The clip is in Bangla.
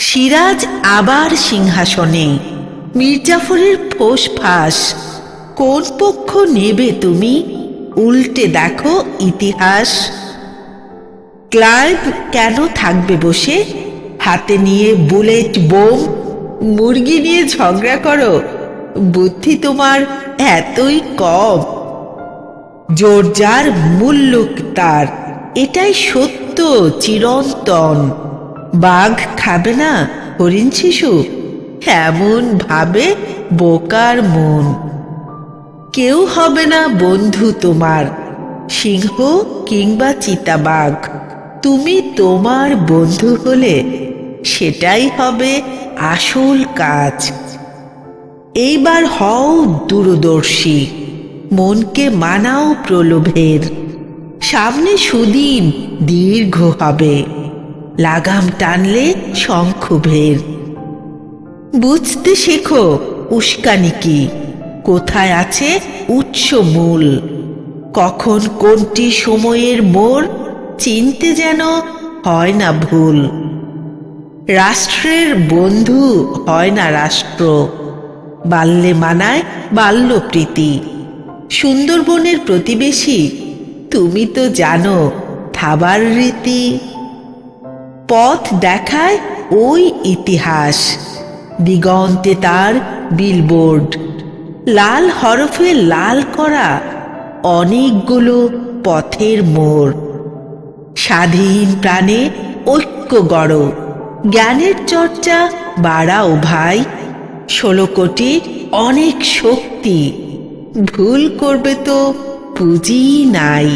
সিরাজ আবার সিংহাসনে। মির্জাফরের ফোঁস ফাঁস কোন পক্ষ নেবে তুমি? উল্টে দেখো ইতিহাস। ক্লাইভ কেন থাকবে বসে? হাতে নিয়ে বুলেট বোম? মুরগি নিয়ে ঝগড়া করো? বুদ্ধি তোমার এতই কম। জোর যার মূল্যক তার। এটাই সত্য, চিরন্তন। বাঘ খাবে না, হরিণ শিশু। এমন ভাবে বোকার মন। কেউ হবে না বন্ধু তোমার, সিংহ কিংবা চিতাবাঘ তুমি তোমার বন্ধু হলে সেটাই হবে আসল কাজ। এইবার হও দূরদর্শী, মনকে মানাও প্রলোভের। সামনে সুদিন দীর্ঘ হবে। লাগাম টানলে শঙ্খভের। বুঝতে শেখো উস্কানি কি, কোথায় আছে উৎস মূল। কখন কোনটি সময়ের মোড় চিনতে যেন হয় না ভুল। রাষ্ট্রের বন্ধু হয় না রাষ্ট্র, বাল্যে মানায় বাল্য প্রীতি। সুন্দরবনের প্রতিবেশী, তুমি তো জানো থাবার রীতি। পথ দেখায় ওই ইতিহাস। দিগন্তে তার বিলবোর্ড। লাল হরফে লাল করা অনেকগুলো পথের মোড়। স্বাধীন প্রাণে ঐক্য গড়। জ্ঞানের চর্চা বাড়াও ভাই ষোলো কোটি অনেক শক্তি। ভুল করবে তো পুঁজি নাই।